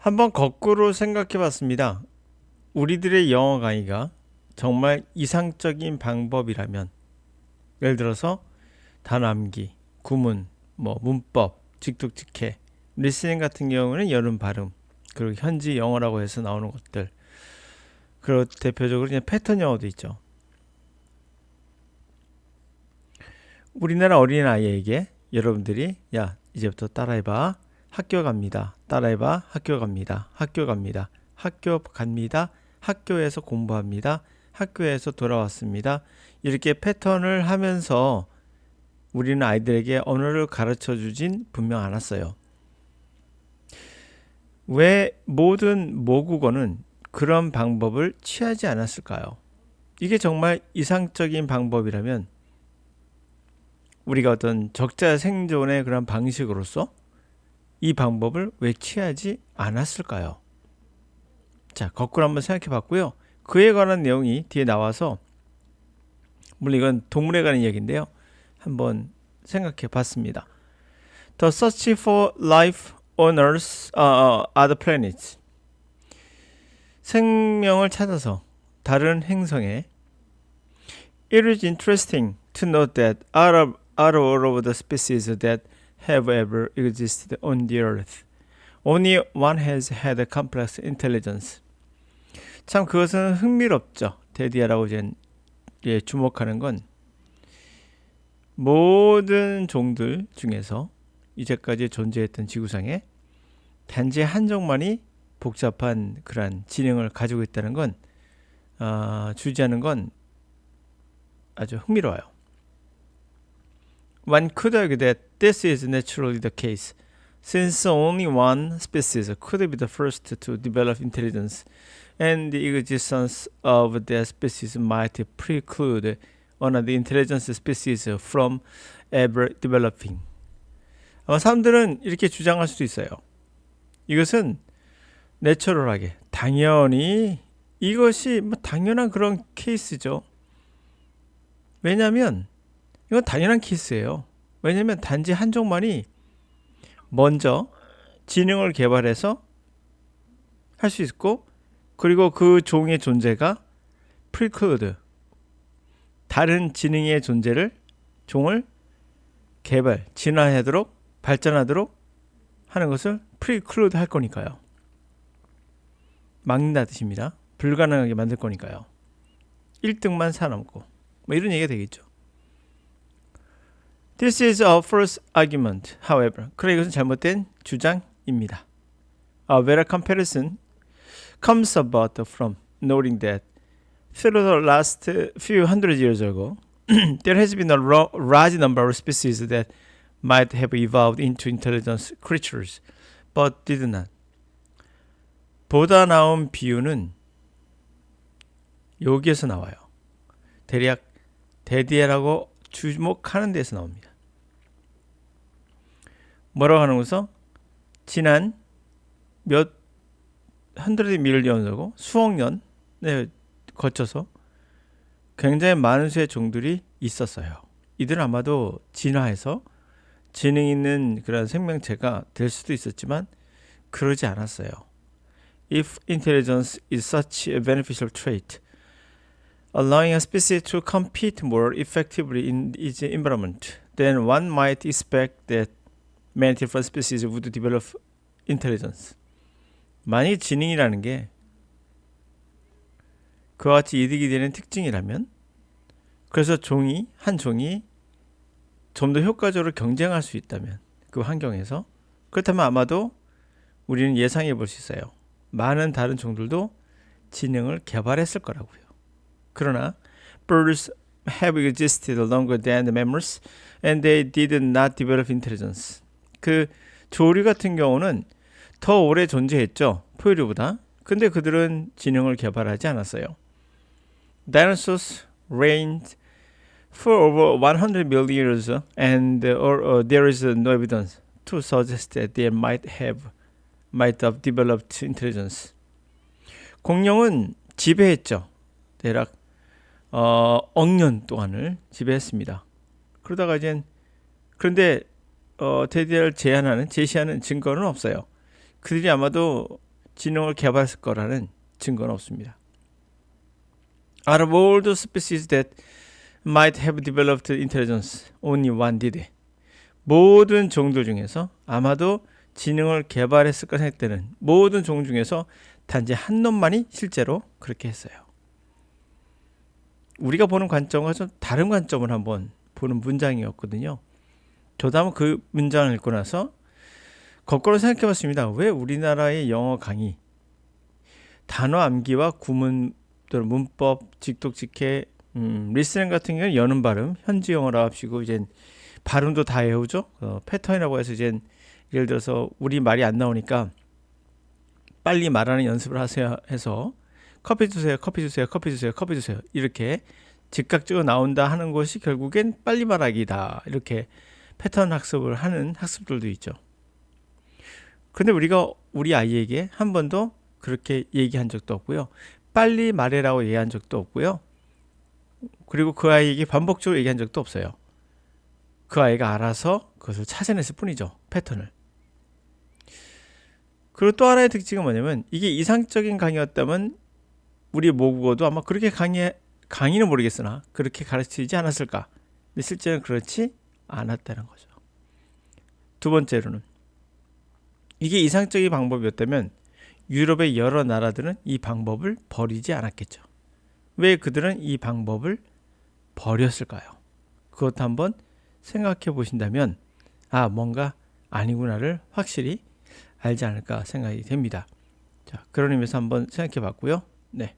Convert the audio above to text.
한번 거꾸로 생각해 봤습니다. 우리들의 영어 강의가 정말 이상적인 방법이라면 예를 들어서 단암기, 구문, 뭐 문법, 직독직해, 리스닝 같은 경우는 여름 발음, 그리고 현지 영어라고 해서 나오는 것들. 그리고 대표적으로 그냥 패턴 영어도 있죠. 우리나라 어린아이에게 여러분들이 야 이제부터 따라해봐 학교 갑니다. 따라해봐. 학교 갑니다. 학교 갑니다. 학교 갑니다. 학교에서 공부합니다. 학교에서 돌아왔습니다. 이렇게 패턴을 하면서 우리는 아이들에게 언어를 가르쳐 주진 분명 않았어요. 왜 모든 모국어는 그런 방법을 취하지 않았을까요? 이게 정말 이상적인 방법이라면 우리가 어떤 적자 생존의 그런 방식으로서 이 방법을 왜 취하지 않았을까요? 자, 거꾸로 한번 생각해 봤고요. 그에 관한 내용이 뒤에 나와서 물론 이건 동물에 관한 이야기인데요. 한번 생각해 봤습니다. The search for life on Earth, uh, other planets. 생명을 찾아서 다른 행성에 It is interesting to note that out of, out of all of the species that have ever existed on the earth, only one has had a complex intelligence. 참 그것은 흥미롭죠. 데디아라고 이제 예, 주목하는 건 모든 종들 중에서 이제까지 존재했던 지구상에 단지 한 종만이 복잡한 그러한 지능을 가지고 있다는 건 어, 주지하는 건 아주 흥미로워요. One could argue that this is naturally the case, since only one species could be the first to develop intelligence, and the existence of that species might preclude another intelligent species from ever developing. 아마 사람들은 이렇게 주장할 수도 있어요. 이것은 내추럴하게 당연히 이것이 뭐 당연한 그런 케이스죠. 왜냐하면 이건 당연한 케이스예요. 왜냐하면 단지 한 종만이 먼저 지능을 개발해서 할 수 있고 그리고 그 종의 존재가 프리클로드 다른 지능의 존재를 종을 개발 진화하도록 발전하도록 하는 것을 프리클로드 할 거니까요. 막는다 뜻입니다. 불가능하게 만들 거니까요. 1등만 살아남고 뭐 이런 얘기가 되겠죠. This is our first argument, however. 그래 이것은 잘못된 주장입니다. A better comparison comes about from noting that through the last few hundred years ago, there has been a large number of species that might have evolved into intelligent creatures, but did not. 보다 나온 비유는 여기에서 나와요. 대략 데디에라고 주목하는 데서 나옵니다. 뭐라고 하는 것은 지난 몇 hundred million이고 수억 년에 거쳐서 굉장히 많은 수의 종들이 있었어요. 이들은 아마도 진화해서 지능 있는 그런 생명체가 될 수도 있었지만 그러지 않았어요. If intelligence is such a beneficial trait, allowing a species to compete more effectively in its environment, then one might expect that many different species would develop intelligence. 만약 지능이라는 게 그와 같이 이득이 되는 특징이라면 그래서 종이 한 종이 좀 더 효과적으로 경쟁할 수 있다면 그 환경에서 그렇다면 아마도 우리는 예상해 볼 수 있어요. 많은 다른 종들도 지능을 개발했을 거라고요. 그러나 birds have existed longer than the mammals and they did not develop intelligence. 그 조류 같은 경우는 더 오래 존재했죠. 포유류보다. 근데 그들은 지능을 개발하지 않았어요. Dinosaurs reigned for over 100 million years and uh, there is no evidence to suggest that they might have might have developed intelligence. 공룡은 지배했죠. 대략 어, 억년 동안을 지배했습니다. 그러다가 이제 그런데 어, 대대를 제한하는 제시하는 증거는 없어요. 그들이 아마도 지능을 개발했을 거라는 증거는 없습니다. Out of all the species that might have developed intelligence, only one did. 모든 종들 중에서 아마도 지능을 개발했을 까 생각되는 모든 종 중에서 단지 한 놈만이 실제로 그렇게 했어요. 우리가 보는 관점과 좀 다른 관점을 한번 보는 문장이었거든요. 저도 한번 그 문장을 읽고 나서 거꾸로 생각해 봤습니다. 왜 우리나라의 영어 강의, 단어 암기와 구문, 또 문법, 직독직해, 음, 리스닝 같은 경우는 여는 발음, 현지 영어로 합시고 이제 발음도 다 외우죠. 어, 패턴이라고 해서 이제 예를 들어서 우리 말이 안 나오니까 빨리 말하는 연습을 하세요 해서 커피 주세요, 커피 주세요, 커피 주세요, 커피 주세요 이렇게 즉각적으로 나온다 하는 것이 결국엔 빨리 말하기다 이렇게 패턴 학습을 하는 학습들도 있죠. 근데 우리가 우리 아이에게 한 번도 그렇게 얘기한 적도 없고요. 빨리 말해라고 얘기한 적도 없고요. 그리고 그 아이에게 반복적으로 얘기한 적도 없어요. 그 아이가 알아서 그것을 찾아냈을 뿐이죠. 패턴을. 그리고 또 하나의 특징은 뭐냐면 이게 이상적인 강의였다면 우리 모국어도 아마 그렇게 강의 강의는 모르겠으나 그렇게 가르치지 않았을까. 근데 실제는 그렇지 않았다는 거죠. 두 번째로는 이게 이상적인 방법이었다면 유럽의 여러 나라들은 이 방법을 버리지 않았겠죠. 왜 그들은 이 방법을 버렸을까요? 그것 한번 생각해 보신다면 아 뭔가 아니구나를 확실히 알지 않을까 생각이 됩니다. 자 그런 의미에서 한번 생각해 봤고요. 네.